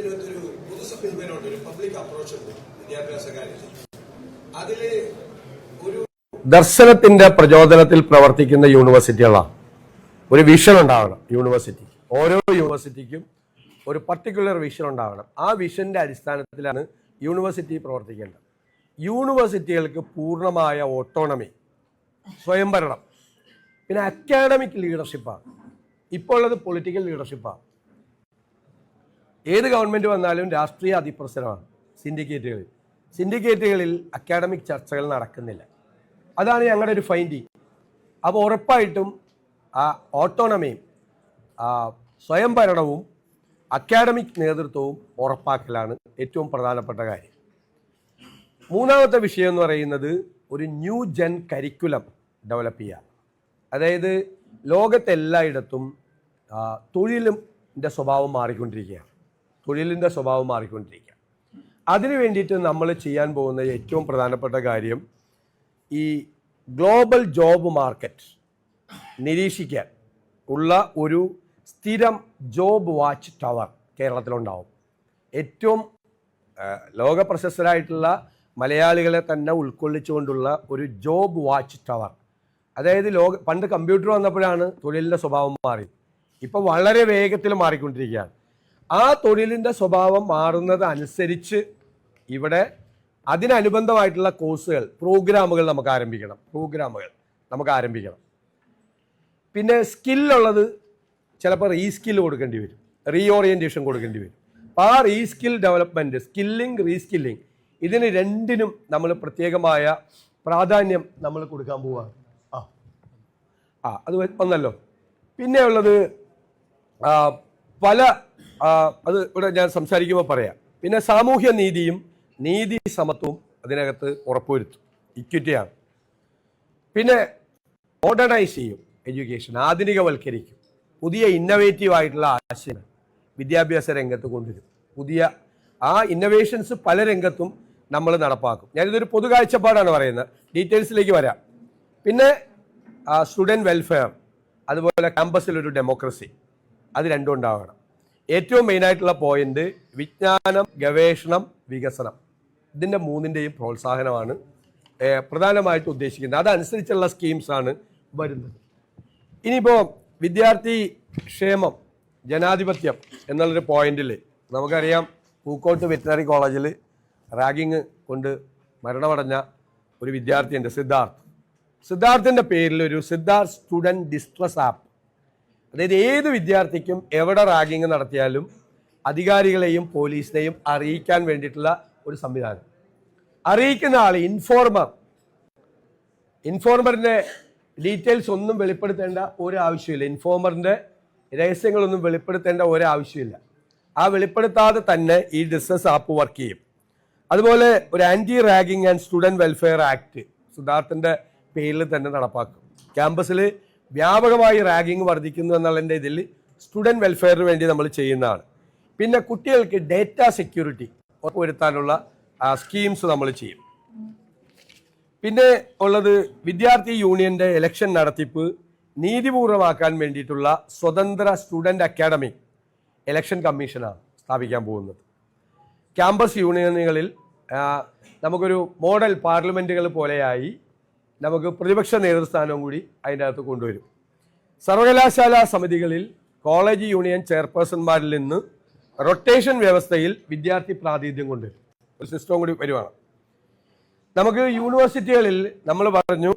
ഇതിനകത്തൊരു പൊതു ഒരു പബ്ലിക് അപ്രോച്ച് ഉണ്ട് വിദ്യാഭ്യാസ കാര്യത്തിൽ. അതിൽ ഒരു ദർശനത്തിന്റെ പ്രചോദനത്തിൽ പ്രവർത്തിക്കുന്ന യൂണിവേഴ്സിറ്റികളാണ്. ഒരു വിഷൻ ഉണ്ടാവണം യൂണിവേഴ്സിറ്റി. ഓരോ യൂണിവേഴ്സിറ്റിക്കും ഒരു പർട്ടിക്കുലർ വിഷൻ ഉണ്ടാവണം. ആ വിഷന്റെ അടിസ്ഥാനത്തിലാണ് യൂണിവേഴ്സിറ്റി പ്രവർത്തിക്കേണ്ടത്. യൂണിവേഴ്സിറ്റികൾക്ക് പൂർണമായ ഓട്ടോണമി സ്വയംഭരണം. പിന്നെ അക്കാഡമിക് ലീഡർഷിപ്പാണ് ഇപ്പോൾ ഉള്ളത് പൊളിറ്റിക്കൽ ലീഡർഷിപ്പാണ് ഏത് ഗവൺമെന്റ് വന്നാലും രാഷ്ട്രീയ അതിപ്രസരമാണ് സിൻഡിക്കേറ്റുകളിൽ. സിൻഡിക്കേറ്റുകളിൽ അക്കാഡമിക് ചർച്ചകൾ നടക്കുന്നില്ല. അതാണ് ഞങ്ങളുടെ ഒരു ഫൈൻഡിങ് അപ്പോൾ ഉറപ്പായിട്ടും ആ ഓട്ടോണമിയും സ്വയംഭരണവും അക്കാഡമിക് നേതൃത്വവും ഉറപ്പാക്കലാണ് ഏറ്റവും പ്രധാനപ്പെട്ട കാര്യം. മൂന്നാമത്തെ വിഷയം എന്ന് പറയുന്നത് ഒരു ന്യൂ ജെൻ കരിക്കുലം ഡെവലപ്പ് ചെയ്യുക അതായത് ലോകത്തെല്ലായിടത്തും തൊഴിലും സ്വഭാവം മാറിക്കൊണ്ടിരിക്കുകയാണ്. തൊഴിലിന്റെ സ്വഭാവം മാറിക്കൊണ്ടിരിക്കുക. അതിനു വേണ്ടിയിട്ട് നമ്മൾ ചെയ്യാൻ പോകുന്ന ഏറ്റവും പ്രധാനപ്പെട്ട കാര്യം ഈ ഗ്ലോബൽ ജോബ് മാർക്കറ്റ് നിരീക്ഷിക്കാൻ ഉള്ള ഒരു സ്ഥിരം ജോബ് വാച്ച് ടവർ കേരളത്തിലുണ്ടാവും. ഏറ്റവും ആ, ലോക പ്രശസ്തരായിട്ടുള്ള മലയാളികളെ തന്നെ ഉൾക്കൊള്ളിച്ചുകൊണ്ടുള്ള ഒരു ജോബ് വാച്ച് ടവർ. അതായത് ലോക പണ്ട് കമ്പ്യൂട്ടർ വന്നപ്പോഴാണ് തൊഴിലിന്റെ സ്വഭാവം മാറി. ഇപ്പം വളരെ വേഗത്തിൽ മാറിക്കൊണ്ടിരിക്കുകയാണ്. ആ തൊഴിലിന്റെ സ്വഭാവം മാറുന്നത് അനുസരിച്ച് ഇവിടെ അതിനനുബന്ധമായിട്ടുള്ള കോഴ്സുകൾ പ്രോഗ്രാമുകൾ നമുക്ക് ആരംഭിക്കണം. പ്രോഗ്രാമുകൾ നമുക്ക് ആരംഭിക്കണം. പിന്നെ സ്കില്ലുള്ളത് ചിലപ്പോൾ റീസ്കിൽ കൊടുക്കേണ്ടി വരും. റീഓറിയന്റേഷൻ കൊടുക്കേണ്ടി വരും. അപ്പോൾ ആ റീസ്കിൽ ഡെവലപ്മെന്റ് സ്കില്ലിംഗ് റീസ്കില്ലിംഗ് ഇതിന് രണ്ടിനും നമ്മൾ പ്രത്യേകമായ പ്രാധാന്യം നമ്മൾ കൊടുക്കാൻ പോവുകയാണ് ആ. ആ അത് വന്നല്ലോ പിന്നെ ഉള്ളത് പല അത് ഇവിടെ ഞാൻ സംസാരിക്കുമ്പോൾ പറയാം. പിന്നെ സാമൂഹ്യ നീതിയും നീതി സമത്വവും അതിനകത്ത് ഉറപ്പുവരുത്തും. ഇക്വിറ്റിയാണ് പിന്നെ മോഡേണൈസ് ചെയ്യും എഡ്യൂക്കേഷൻ ആധുനികവൽക്കരിക്കും. പുതിയ ഇന്നവേറ്റീവ് ആയിട്ടുള്ള ആശയങ്ങൾ വിദ്യാഭ്യാസ രംഗത്ത് കൊണ്ടുവരും. പുതിയ ആ ഇന്നവേഷൻസ് പല രംഗത്തും നമ്മൾ നടപ്പാക്കും. ഞാനിതൊരു പൊതു കാഴ്ചപ്പാടാണ് പറയുന്നത്. ഡീറ്റെയിൽസിലേക്ക് വരാം. പിന്നെ സ്റ്റുഡന്റ് വെൽഫെയർ അതുപോലെ ക്യാമ്പസിലൊരു ഡെമോക്രസി അത് രണ്ടും ഉണ്ടാവണം. ഏറ്റവും മെയിനായിട്ടുള്ള പോയിന്റ് വിജ്ഞാനം ഗവേഷണം വികസനം. ഇതിന്റെ മൂന്നിന്റെയും പ്രോത്സാഹനമാണ് പ്രധാനമായിട്ട് ഉദ്ദേശിക്കുന്നത്. അതനുസരിച്ചുള്ള സ്കീംസാണ് വരുന്നത്. ഇനിയിപ്പോൾ വിദ്യാർത്ഥി ക്ഷേമം ജനാധിപത്യം എന്നുള്ളൊരു പോയിന്റിൽ നമുക്കറിയാം പൂക്കോട്ട് വെറ്റിനറി കോളേജിൽ റാഗിങ് കൊണ്ട് മരണമടഞ്ഞ ഒരു വിദ്യാർത്ഥിയുണ്ട് സിദ്ധാർത്ഥ്. സിദ്ധാർത്ഥിന്റെ പേരിൽ ഒരു സിദ്ധാർത്ഥ് സ്റ്റുഡന്റ് ഡിസ്ട്രസ് ആപ്പ് അതായത് ഏത് വിദ്യാർത്ഥിക്കും എവിടെ റാഗിങ് നടത്തിയാലും അധികാരികളെയും പോലീസിനെയും അറിയിക്കാൻ വേണ്ടിയിട്ടുള്ള ഒരു സംവിധാനം. അറിയിക്കുന്ന ആൾ ഇൻഫോർമർ ഇൻഫോർമറിന്റെ ഡീറ്റെയിൽസ് ഒന്നും വെളിപ്പെടുത്തേണ്ട ഒരു ആവശ്യമില്ല ഇൻഫോർമറിന്റെ രഹസ്യങ്ങളൊന്നും വെളിപ്പെടുത്തേണ്ട ഒരു ആവശ്യമില്ല ആ വെളിപ്പെടുത്താതെ തന്നെ ഈ ഡിസ്നസ് ആപ്പ് വർക്ക് ചെയ്യും. അതുപോലെ ഒരു anti ragging and student welfare act സിദ്ധാർത്ഥിന്റെ പേരിൽ തന്നെ നടപ്പാക്കും. ക്യാമ്പസിൽ വ്യാപകമായി റാഗിങ് വർദ്ധിക്കുന്നു എന്നുള്ളതിന്റെ ഇതിൽ സ്റ്റുഡന്റ് വെൽഫെയറിന് വേണ്ടി നമ്മൾ ചെയ്യുന്നതാണ്. പിന്നെ കുട്ടികൾക്ക് ഡേറ്റ സെക്യൂരിറ്റി ഉറപ്പുവരുത്താനുള്ള സ്കീംസ് നമ്മൾ ചെയ്യും. പിന്നെ ഉള്ളത് വിദ്യാർത്ഥി യൂണിയന്റെ ഇലക്ഷൻ നടത്തിപ്പ് നീതിപൂർവമാക്കാൻ വേണ്ടിയിട്ടുള്ള സ്വതന്ത്ര സ്റ്റുഡന്റ് അക്കാഡമി ഇലക്ഷൻ കമ്മീഷനാണ് സ്ഥാപിക്കാൻ പോകുന്നത്. ക്യാമ്പസ് യൂണിയനുകളിൽ നമുക്കൊരു മോഡൽ പാർലമെന്റുകൾ പോലെയായി നമുക്ക് പ്രതിപക്ഷ നേതൃസ്ഥാനവും കൂടി അതിന്റെ അകത്ത് കൊണ്ടുവരും. സർവകലാശാല സമിതികളിൽ കോളേജ് യൂണിയൻ ചെയർപേഴ്സൺമാരിൽ നിന്ന് റൊട്ടേഷൻ വ്യവസ്ഥയിൽ വിദ്യാർത്ഥി പ്രാതിനിധ്യം കൊണ്ടുവരും. ഒരു സിസ്റ്റവും കൂടി വരുവാണ്. നമുക്ക് യൂണിവേഴ്സിറ്റികളിൽ നമ്മൾ പറഞ്ഞു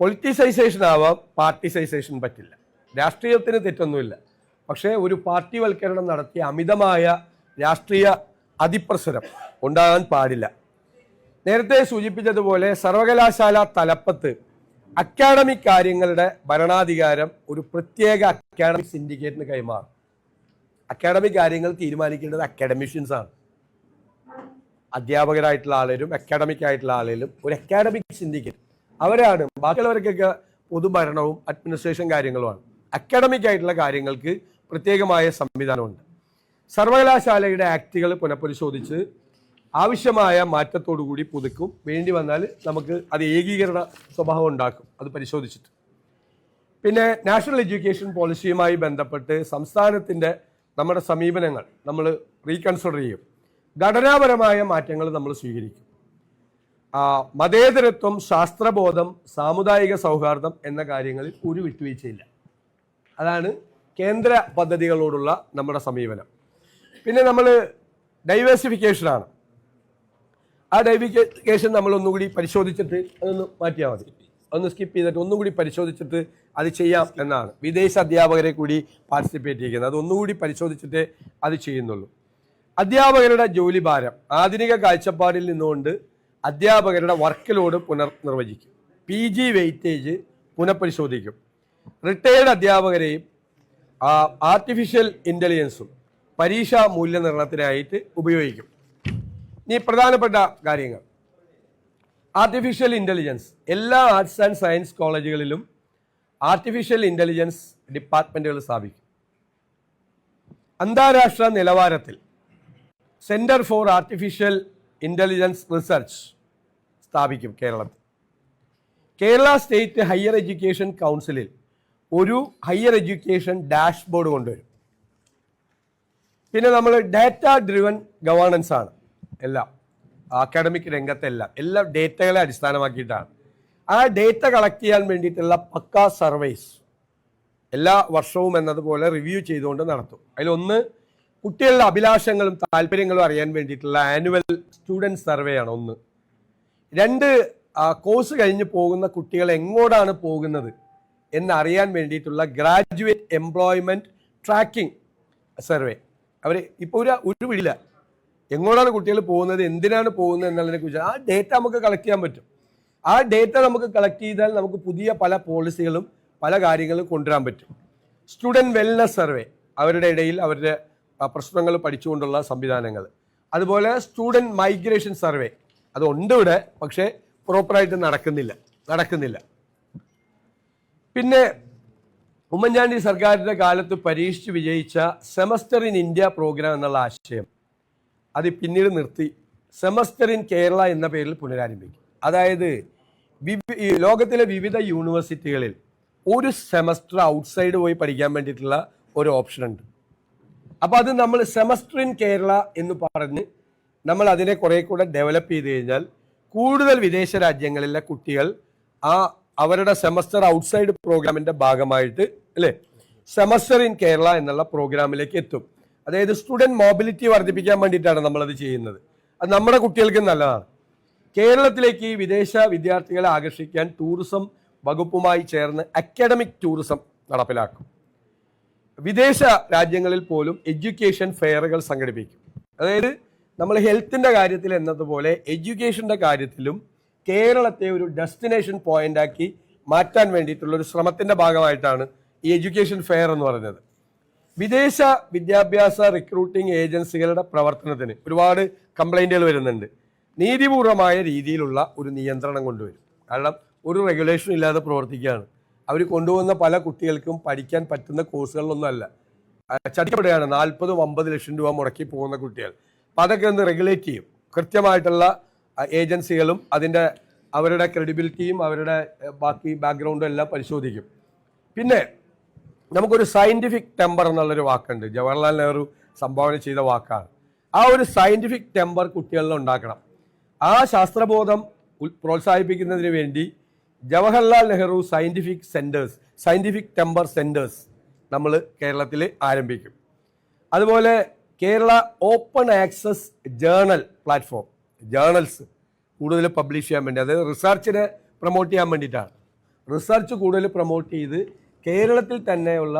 പൊളിറ്റിസൈസേഷൻ ആവാം പാർട്ടിസൈസേഷൻ പറ്റില്ല. രാഷ്ട്രീയത്തിന് തെറ്റൊന്നുമില്ല. പക്ഷേ ഒരു പാർട്ടിവൽക്കരണം നടത്തിയ അമിതമായ രാഷ്ട്രീയ അതിപ്രസരം ഉണ്ടാകാൻ പാടില്ല. നേരത്തെ സൂചിപ്പിച്ചതുപോലെ സർവകലാശാല തലപ്പത്ത് അക്കാഡമിക് കാര്യങ്ങളുടെ ഭരണാധികാരം ഒരു പ്രത്യേക അക്കാഡമിക് സിൻഡിക്കേറ്റിന് കൈമാറും. അക്കാഡമിക് കാര്യങ്ങൾ തീരുമാനിക്കേണ്ടത് അക്കാഡമിഷ്യൻസ് ആണ്. അധ്യാപകരായിട്ടുള്ള ആളുകളും അക്കാഡമിക് ആയിട്ടുള്ള ആളുകളും ഒരു അക്കാഡമിക് സിൻഡിക്കേറ്റ് അവരാണ് ബാക്കിയുള്ളവർക്കൊക്കെ പൊതുഭരണവും അഡ്മിനിസ്ട്രേഷൻ കാര്യങ്ങളുമാണ്. അക്കാഡമിക് ആയിട്ടുള്ള കാര്യങ്ങൾക്ക് പ്രത്യേകമായ സംവിധാനമുണ്ട്. സർവകലാശാലയുടെ ആക്റ്റുകൾ പുനഃപരിശോധിച്ച് ആവശ്യമായ മാറ്റത്തോടു കൂടി പുതുക്കും. വേണ്ടി വന്നാൽ നമുക്ക് അത് ഏകീകരണ സ്വഭാവം ഉണ്ടാക്കും. അത് പരിശോധിച്ചിട്ട്. പിന്നെ നാഷണൽ എഡ്യൂക്കേഷൻ പോളിസിയുമായി ബന്ധപ്പെട്ട് സംസ്ഥാനത്തിന്റെ നമ്മുടെ സമീപനങ്ങൾ നമ്മൾ റീകൺസിഡർ ചെയ്യും. ഘടനാപരമായ മാറ്റങ്ങൾ നമ്മൾ സ്വീകരിക്കും. മതേതരത്വം ശാസ്ത്രബോധം സാമുദായിക സൗഹാർദ്ദം എന്ന കാര്യങ്ങളിൽ ഒരു വിട്ടുവീഴ്ചയില്ല. അതാണ് കേന്ദ്ര പദ്ധതികളോടുള്ള നമ്മുടെ സമീപനം. പിന്നെ നമ്മൾ ഡൈവേഴ്സിഫിക്കേഷനാണ് ആ ഡൈവിക്കേഷൻ നമ്മൾ ഒന്നുകൂടി പരിശോധിച്ചിട്ട് അതൊന്ന് മാറ്റിയാൽ മതി. ഒന്ന് സ്കിപ്പ് ചെയ്തിട്ട് ഒന്നും കൂടി പരിശോധിച്ചിട്ട് അത് ചെയ്യാം എന്നാണ്. വിദേശ അധ്യാപകരെ കൂടി പാർട്ടിസിപ്പേറ്റ് ചെയ്യുന്നത് അത് ഒന്നുകൂടി പരിശോധിച്ചിട്ടേ അത് ചെയ്യുന്നുള്ളൂ. അധ്യാപകരുടെ ജോലി ഭാരം. ആധുനിക കാഴ്ചപ്പാടിൽ നിന്നുകൊണ്ട് അധ്യാപകരുടെ വർക്ക് ലോഡ് പുനർനിർവചിക്കും. പി ജി വെയിറ്റേജ് പുനഃപരിശോധിക്കും. റിട്ടയേർഡ് അധ്യാപകരെയും ആർട്ടിഫിഷ്യൽ ഇന്റലിജൻസും പരീക്ഷാ മൂല്യനിർണയത്തിനായിട്ട് ഉപയോഗിക്കും. ഇനി പ്രധാനപ്പെട്ട കാര്യങ്ങൾ. ആർട്ടിഫിഷ്യൽ ഇന്റലിജൻസ് എല്ലാ ആർട്സ് ആൻഡ് സയൻസ് കോളേജുകളിലും ആർട്ടിഫിഷ്യൽ ഇന്റലിജൻസ് ഡിപ്പാർട്ട്മെന്റുകൾ സ്ഥാപിക്കും. അന്താരാഷ്ട്ര നിലവാരത്തിൽ centre for artificial intelligence research സ്ഥാപിക്കും കേരളത്തിൽ. കേരള സ്റ്റേറ്റ് ഹയർ എഡ്യൂക്കേഷൻ കൗൺസിലിൽ ഒരു ഹയർ എഡ്യൂക്കേഷൻ ഡാഷ്ബോർഡ് കൊണ്ടുവരും. പിന്നെ നമ്മൾ ഡാറ്റ ഡ്രിവൻ ഗവേണൻസ് ആണ്. എല്ലാം അക്കാഡമിക് രംഗത്തെല്ലാം എല്ലാം ഡേറ്റകളെ അടിസ്ഥാനമാക്കിയിട്ടാണ്. ആ ഡേറ്റ കളക്ട് ചെയ്യാൻ വേണ്ടിയിട്ടുള്ള പക്ക സർവേസ് എല്ലാ വർഷവും എന്നതുപോലെ റിവ്യൂ ചെയ്തുകൊണ്ട് നടത്തും. അതിലൊന്ന് കുട്ടികളുടെ അഭിലാഷങ്ങളും താല്പര്യങ്ങളും അറിയാൻ വേണ്ടിയിട്ടുള്ള ആനുവൽ സ്റ്റുഡന്റ് സർവേ ആണ് ഒന്ന്. രണ്ട് കോഴ്സ് കഴിഞ്ഞ് പോകുന്ന കുട്ടികൾ എങ്ങോട്ടാണ് പോകുന്നത് എന്നറിയാൻ വേണ്ടിയിട്ടുള്ള ഗ്രാജുവേറ്റ് എംപ്ലോയ്മെന്റ് ട്രാക്കിംഗ് സർവേ അവർ ഇപ്പോൾ ഒരു ഒരു വിടില്ല എങ്ങോട്ടാണ് കുട്ടികൾ പോകുന്നത്? എന്തിനാണ് പോകുന്നത് എന്നുള്ളതിനെ കുറിച്ച് ആ ഡേറ്റ നമുക്ക് കളക്ട് ചെയ്യാൻ പറ്റും. ആ ഡേറ്റ നമുക്ക് കളക്ട് ചെയ്താൽ നമുക്ക് പുതിയ പല പോളിസികളും പല കാര്യങ്ങളും കൊണ്ടുവരാൻ പറ്റും. സ്റ്റുഡന്റ് വെൽനസ് സർവേ അവരുടെ ഇടയിൽ അവരുടെ പ്രശ്നങ്ങൾ പഠിച്ചുകൊണ്ടുള്ള സംവിധാനങ്ങൾ. അതുപോലെ സ്റ്റുഡന്റ് മൈഗ്രേഷൻ സർവേ അത് ഉണ്ട് ഇവിടെ പക്ഷേ പ്രോപ്പറായിട്ട് നടക്കുന്നില്ല നടക്കുന്നില്ല. പിന്നെ ഉമ്മൻചാണ്ടി സർക്കാരിന്റെ കാലത്ത് പരീക്ഷിച്ച് വിജയിച്ച സെമസ്റ്റർ ഇൻ ഇന്ത്യ പ്രോഗ്രാം എന്നുള്ള ആശയം. അത് പിന്നീട് നിർത്തി. സെമസ്റ്റർ ഇൻ കേരള എന്ന പേരിൽ പുനരാരംഭിക്കും. അതായത് ലോകത്തിലെ വിവിധ യൂണിവേഴ്സിറ്റികളിൽ ഒരു സെമസ്റ്റർ ഔട്ട്സൈഡ് പോയി പഠിക്കാൻ വേണ്ടിയിട്ടുള്ള ഒരു ഓപ്ഷൻ ഉണ്ട്. അപ്പോൾ അത് നമ്മൾ സെമസ്റ്റർ ഇൻ കേരള എന്ന് പറഞ്ഞ് നമ്മൾ അതിനെ കുറെ കൂടെ ഡെവലപ്പ് ചെയ്ത് കഴിഞ്ഞാൽ കൂടുതൽ വിദേശ രാജ്യങ്ങളിലെ കുട്ടികൾ ആ അവരുടെ സെമസ്റ്റർ ഔട്ട്സൈഡ് പ്രോഗ്രാമിന്റെ ഭാഗമായിട്ട് അല്ലേ? സെമസ്റ്റർ ഇൻ കേരള എന്നുള്ള പ്രോഗ്രാമിലേക്ക് എത്തും. അതായത് സ്റ്റുഡന്റ് മൊബിലിറ്റി വർദ്ധിപ്പിക്കാൻ വേണ്ടിയിട്ടാണ് നമ്മളത് ചെയ്യുന്നത്. അത് നമ്മുടെ കുട്ടികൾക്ക് നല്ലതാണ്. കേരളത്തിലേക്ക് വിദേശ വിദ്യാർത്ഥികളെ ആകർഷിക്കാൻ ടൂറിസം വകുപ്പുമായി ചേർന്ന് അക്കാഡമിക് ടൂറിസം നടപ്പിലാക്കും. വിദേശ രാജ്യങ്ങളിൽ പോലും എഡ്യൂക്കേഷൻ ഫെയറുകൾ സംഘടിപ്പിക്കും. അതായത് നമ്മൾ ഹെൽത്തിന്റെ കാര്യത്തിൽ എന്നതുപോലെ എഡ്യൂക്കേഷന്റെ കാര്യത്തിലും കേരളത്തെ ഒരു ഡെസ്റ്റിനേഷൻ പോയിന്റാക്കി മാറ്റാൻ വേണ്ടിയിട്ടുള്ള ഒരു ശ്രമത്തിന്റെ ഭാഗമായിട്ടാണ് ഈ എഡ്യൂക്കേഷൻ ഫെയർ എന്ന് പറയുന്നത്. വിദേശ വിദ്യാഭ്യാസ റിക്രൂട്ടിംഗ് ഏജൻസികളുടെ പ്രവർത്തനത്തിന് ഒരുപാട് കംപ്ലൈന്റുകൾ വരുന്നുണ്ട്. നീതിപൂർവമായ രീതിയിലുള്ള ഒരു നിയന്ത്രണം കൊണ്ടുവരും. കാരണം ഒരു റെഗുലേഷൻ ഇല്ലാതെ പ്രവർത്തിക്കുകയാണ്. അവർ കൊണ്ടുവന്ന പല കുട്ടികൾക്കും പഠിക്കാൻ പറ്റുന്ന കോഴ്സുകളിലൊന്നും അല്ല ആ, ചതിക്കപ്പെടുകയാണ്. നാൽപ്പതും അമ്പത് ലക്ഷം രൂപ മുടക്കി പോകുന്ന കുട്ടികൾ. അപ്പം അതൊക്കെ ഒന്ന് റെഗുലേറ്റ് ചെയ്യും. കൃത്യമായിട്ടുള്ള ഏജൻസികളും അതിന്റെ അവരുടെ ക്രെഡിബിലിറ്റിയും അവരുടെ ബാക്കി ബാക്ക്ഗ്രൗണ്ടും എല്ലാം പരിശോധിക്കും. പിന്നെ നമുക്കൊരു സയന്റിഫിക് ടെമ്പർ എന്നുള്ളൊരു വാക്കുണ്ട്. ജവഹർലാൽ നെഹ്റു സംഭാവന ചെയ്ത വാക്കാണ്. ആ ഒരു സയന്റിഫിക് ടെമ്പർ കുട്ടികളിൽ ഉണ്ടാക്കണം. ആ ശാസ്ത്രബോധം പ്രോത്സാഹിപ്പിക്കുന്നതിന് വേണ്ടി Jawaharlal Nehru scientific centres scientific temper centres നമ്മൾ കേരളത്തിൽ ആരംഭിക്കും. അതുപോലെ Kerala open access journal platform journals കൂടുതൽ പബ്ലിഷ് ചെയ്യാൻ വേണ്ടി അതായത് റിസർച്ചിനെ പ്രൊമോട്ട് ചെയ്യാൻ വേണ്ടിയിട്ടാണ്. റിസർച്ച് കൂടുതൽ പ്രൊമോട്ട് ചെയ്ത് കേരളത്തിൽ തന്നെയുള്ള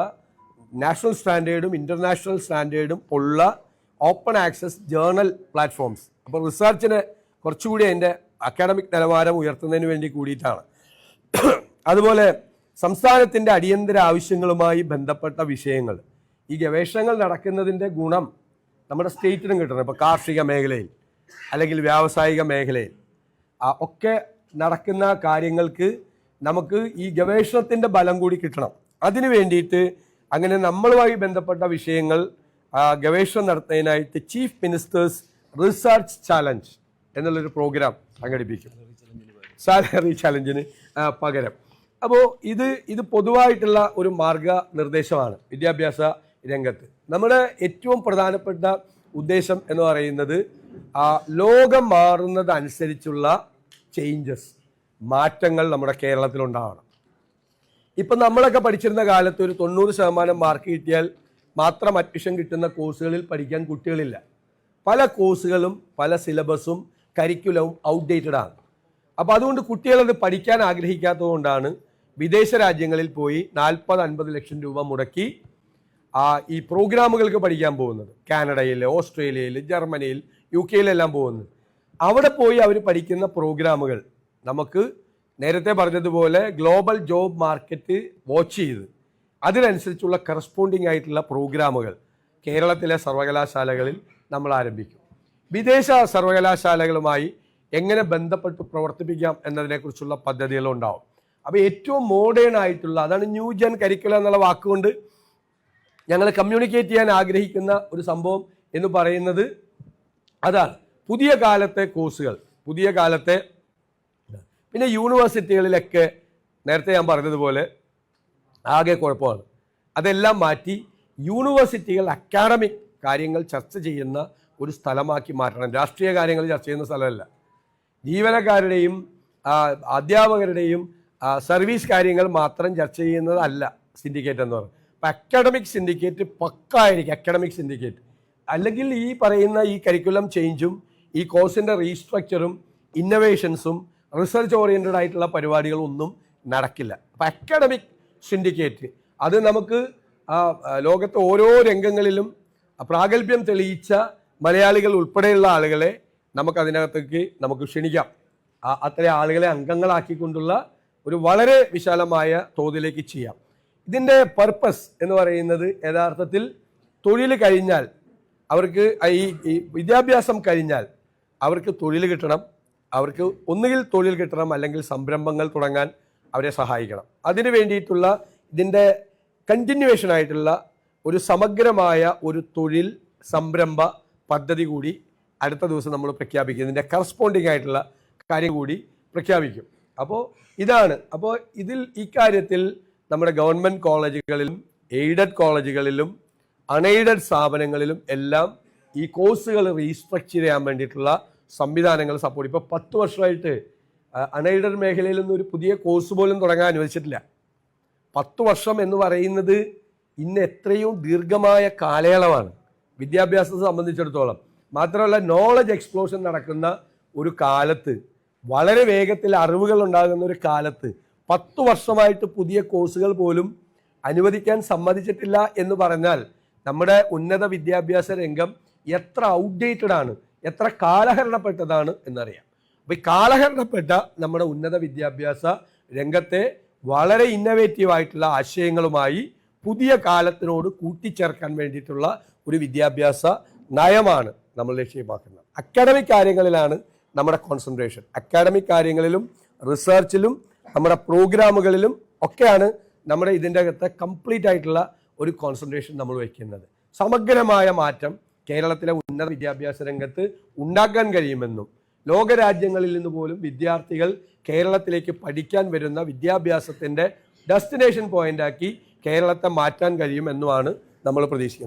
നാഷണൽ സ്റ്റാൻഡേർഡും ഇന്റർനാഷണൽ സ്റ്റാൻഡേർഡും ഉള്ള ഓപ്പൺ ആക്സസ് ജേർണൽ പ്ലാറ്റ്ഫോംസ്. അപ്പോൾ റിസർച്ചിനെ കുറച്ചുകൂടി അതിന്റെ അക്കാഡമിക് നിലവാരം ഉയർത്തുന്നതിന് വേണ്ടി കൂടിയിട്ടാണ്. അതുപോലെ സംസ്ഥാനത്തിന്റെ അടിയന്തര ആവശ്യങ്ങളുമായി ബന്ധപ്പെട്ട വിഷയങ്ങൾ. ഈ ഗവേഷണങ്ങൾ നടക്കുന്നതിന്റെ ഗുണം നമ്മുടെ സ്റ്റേറ്റിനും കിട്ടണം. ഇപ്പോൾ കാർഷിക മേഖലയിൽ അല്ലെങ്കിൽ വ്യാവസായിക മേഖലയിൽ. ഒക്കെ നടക്കുന്ന കാര്യങ്ങൾക്ക് നമുക്ക് ഈ ഗവേഷണത്തിന്റെ ബലം കൂടി കിട്ടണം. അതിനു വേണ്ടിയിട്ട് അങ്ങനെ നമ്മളുമായി ബന്ധപ്പെട്ട വിഷയങ്ങൾ ഗവേഷണം നടത്തുന്നതിനായിട്ട് ചീഫ് മിനിസ്റ്റേഴ്സ് റിസർച്ച് ചാലഞ്ച് എന്നുള്ളൊരു പ്രോഗ്രാം സംഘടിപ്പിക്കും. സാലറി ചാലഞ്ചിന് പകരം. അപ്പോൾ ഇത് ഇത് പൊതുവായിട്ടുള്ള ഒരു മാർഗനിർദ്ദേശമാണ് വിദ്യാഭ്യാസ രംഗത്ത്. നമ്മുടെ ഏറ്റവും പ്രധാനപ്പെട്ട ഉദ്ദേശം എന്ന് പറയുന്നത് ലോകം മാറുന്നതനുസരിച്ചുള്ള ചേഞ്ചസ് മാറ്റങ്ങൾ നമ്മുടെ കേരളത്തിലുണ്ടാവണം. ഇപ്പം നമ്മളൊക്കെ പഠിച്ചിരുന്ന കാലത്ത് ഒരു തൊണ്ണൂറ് ശതമാനം മാർക്ക് കിട്ടിയാൽ മാത്രം അഡ്മിഷൻ കിട്ടുന്ന കോഴ്സുകളിൽ പഠിക്കാൻ കുട്ടികളില്ല. പല കോഴ്സുകളും പല സിലബസും കരിക്കുലവും ഔട്ട്ഡേറ്റഡ് ആണ്. അപ്പോൾ അതുകൊണ്ട് കുട്ടികളത് പഠിക്കാൻ ആഗ്രഹിക്കാത്തതുകൊണ്ടാണ് വിദേശ രാജ്യങ്ങളിൽ പോയി നാൽപ്പത് അൻപത് ലക്ഷം രൂപ മുടക്കി ആ ഈ പ്രോഗ്രാമുകൾക്ക് പഠിക്കാൻ പോകുന്നത്. കാനഡയിൽ ഓസ്ട്രേലിയയിൽ ജർമ്മനിയിൽ യു കെയിലെല്ലാം പോകുന്നത്. അവിടെ പോയി അവർ പഠിക്കുന്ന പ്രോഗ്രാമുകൾ നമുക്ക് നേരത്തെ പറഞ്ഞതുപോലെ ഗ്ലോബൽ ജോബ് മാർക്കറ്റ് വാച്ച് ചെയ്ത് അതിനനുസരിച്ചുള്ള കറസ്പോണ്ടിങ് ആയിട്ടുള്ള പ്രോഗ്രാമുകൾ കേരളത്തിലെ സർവകലാശാലകളിൽ നമ്മൾ ആരംഭിക്കും. വിദേശ സർവകലാശാലകളുമായി എങ്ങനെ ബന്ധപ്പെട്ട് പ്രവർത്തിപ്പിക്കാം എന്നതിനെക്കുറിച്ചുള്ള പദ്ധതികളും ഉണ്ടാവും അപ്പോൾ ഏറ്റവും മോഡേൺ ആയിട്ടുള്ള അതാണ് ന്യൂ ജൻ കരിക്കുലം എന്നുള്ള വാക്കുകൊണ്ട് ഞങ്ങൾ കമ്മ്യൂണിക്കേറ്റ് ചെയ്യാൻ ആഗ്രഹിക്കുന്ന ഒരു സംഭവം എന്ന് പറയുന്നത് അതാണ്. പുതിയ കാലത്തെ കോഴ്സുകൾ പുതിയ കാലത്തെ പിന്നെ യൂണിവേഴ്സിറ്റികളിലൊക്കെ നേരത്തെ ഞാൻ പറഞ്ഞതുപോലെ ആകെ കുഴപ്പമാണ്. അതെല്ലാം മാറ്റി യൂണിവേഴ്സിറ്റികൾ അക്കാഡമിക് കാര്യങ്ങൾ ചർച്ച ചെയ്യുന്ന ഒരു സ്ഥലമാക്കി മാറ്റണം. രാഷ്ട്രീയ കാര്യങ്ങൾ ചർച്ച ചെയ്യുന്ന സ്ഥലമല്ല. ജീവനക്കാരുടെയും അധ്യാപകരുടെയും സർവീസ് കാര്യങ്ങൾ മാത്രം ചർച്ച ചെയ്യുന്നതല്ല സിൻഡിക്കേറ്റ് എന്ന് പറയുന്നത്. അപ്പം അക്കാഡമിക് സിൻഡിക്കേറ്റ് പക്കായിരിക്കും അക്കാഡമിക് സിൻഡിക്കേറ്റ്. അല്ലെങ്കിൽ ഈ പറയുന്ന ഈ കരിക്കുലം ചേഞ്ചും ഈ കോഴ്സിന്റെ റീസ്ട്രക്ചറും ഇന്നവേഷൻസും റിസർച്ച് ഓറിയന്റഡ് ആയിട്ടുള്ള പരിപാടികളൊന്നും നടക്കില്ല. അപ്പം അക്കാഡമിക് സിൻഡിക്കേറ്റ് അത് നമുക്ക് ലോകത്തെ ഓരോ രംഗങ്ങളിലും പ്രാഗൽഭ്യം തെളിയിച്ച മലയാളികൾ ഉൾപ്പെടെയുള്ള ആളുകളെ നമുക്ക് അതിനകത്തേക്ക് നമുക്ക് ക്ഷണിക്കാം. അത്തരം ആളുകളെ അംഗങ്ങളാക്കിക്കൊണ്ടുള്ള ഒരു വളരെ വിശാലമായ തോതിലേക്ക് ചെയ്യാം. ഇതിന്റെ പർപ്പസ് എന്ന് പറയുന്നത് യഥാർത്ഥത്തിൽ തൊഴിൽ കഴിഞ്ഞാൽ അവർക്ക് ഈ വിദ്യാഭ്യാസം കഴിഞ്ഞാൽ അവർക്ക് തൊഴിൽ കിട്ടണം. അവർക്ക് ഒന്നുകിൽ തൊഴിൽ കിട്ടണം അല്ലെങ്കിൽ സംരംഭങ്ങൾ തുടങ്ങാൻ അവരെ സഹായിക്കണം. അതിന് വേണ്ടിയിട്ടുള്ള ഇതിന്റെ കണ്ടിന്യൂവേഷൻ ആയിട്ടുള്ള ഒരു സമഗ്രമായ ഒരു തൊഴിൽ സംരംഭ പദ്ധതി കൂടി അടുത്ത ദിവസം നമ്മൾ പ്രഖ്യാപിക്കും. ഇതിന്റെ കറസ്പോണ്ടിങ് ആയിട്ടുള്ള കാര്യം കൂടി പ്രഖ്യാപിക്കും. അപ്പോൾ ഇതാണ്. അപ്പോൾ ഇതിൽ ഇക്കാര്യത്തിൽ നമ്മുടെ ഗവൺമെന്റ് കോളേജുകളിലും എയ്ഡഡ് കോളേജുകളിലും അൺഎയ്ഡഡ് സ്ഥാപനങ്ങളിലും എല്ലാം ഈ കോഴ്സുകൾ റീസ്ട്രക്ചർ ചെയ്യാൻ വേണ്ടിയിട്ടുള്ള സംവിധാനങ്ങൾ സപ്പോർട്ട് ഇപ്പോൾ പത്ത് വർഷമായിട്ട് അൺഎയ്ഡഡ് നിന്ന് ഒരു പുതിയ കോഴ്സ് പോലും തുടങ്ങാൻ അനുവദിച്ചിട്ടില്ല. പത്ത് വർഷം എന്ന് പറയുന്നത് ഇന്ന് എത്രയും ദീർഘമായ കാലയളവാണ്. വിദ്യാഭ്യാസത്തെ സംബന്ധിച്ചിടത്തോളം. മാത്രമല്ല നോളജ് എക്സ്പ്ലോഷൻ നടക്കുന്ന ഒരു കാലത്ത് വളരെ വേഗത്തിൽ അറിവുകൾ ഉണ്ടാകുന്ന ഒരു കാലത്ത് പത്ത് വർഷമായിട്ട് പുതിയ കോഴ്സുകൾ പോലും അനുവദിക്കാൻ സമ്മതിച്ചിട്ടില്ല എന്ന് പറഞ്ഞാൽ നമ്മുടെ ഉന്നത വിദ്യാഭ്യാസ രംഗം എത്ര ഔട്ട്ഡേറ്റഡ് ആണ്. എത്ര കാലഹരണപ്പെട്ടതാണ് എന്നറിയാം. അപ്പോൾ ഈ കാലഹരണപ്പെട്ട നമ്മുടെ ഉന്നത വിദ്യാഭ്യാസ രംഗത്തെ വളരെ ഇന്നവേറ്റീവ് ആയിട്ടുള്ള ആശയങ്ങളുമായി പുതിയ കാലത്തിനോട് കൂട്ടിച്ചേർക്കാൻ വേണ്ടിയിട്ടുള്ള ഒരു വിദ്യാഭ്യാസ നയമാണ് നമ്മൾ ലക്ഷ്യമാക്കുന്നത്. അക്കാഡമിക് കാര്യങ്ങളിലാണ് നമ്മുടെ കോൺസെൻട്രേഷൻ അക്കാഡമിക് കാര്യങ്ങളിലും റിസർച്ചിലും നമ്മുടെ പ്രോഗ്രാമുകളിലും ഒക്കെയാണ് നമ്മുടെ ഇതിന്റെ അകത്ത് കംപ്ലീറ്റ് ആയിട്ടുള്ള ഒരു കോൺസെൻട്രേഷൻ നമ്മൾ വയ്ക്കുന്നത്. സമഗ്രമായ മാറ്റം കേരളത്തിലെ ഉന്നത വിദ്യാഭ്യാസ രംഗത്ത് ഉണ്ടാക്കാൻ കഴിയുമെന്നും ലോകരാജ്യങ്ങളിൽ നിന്ന് പോലും വിദ്യാർത്ഥികൾ കേരളത്തിലേക്ക് പഠിക്കാൻ വരുന്ന വിദ്യാഭ്യാസത്തിന്റെ ഡെസ്റ്റിനേഷൻ പോയിന്റാക്കി കേരളത്തെ മാറ്റാൻ കഴിയുമെന്നുമാണ് നമ്മൾ പ്രതീക്ഷിക്കുന്നത്.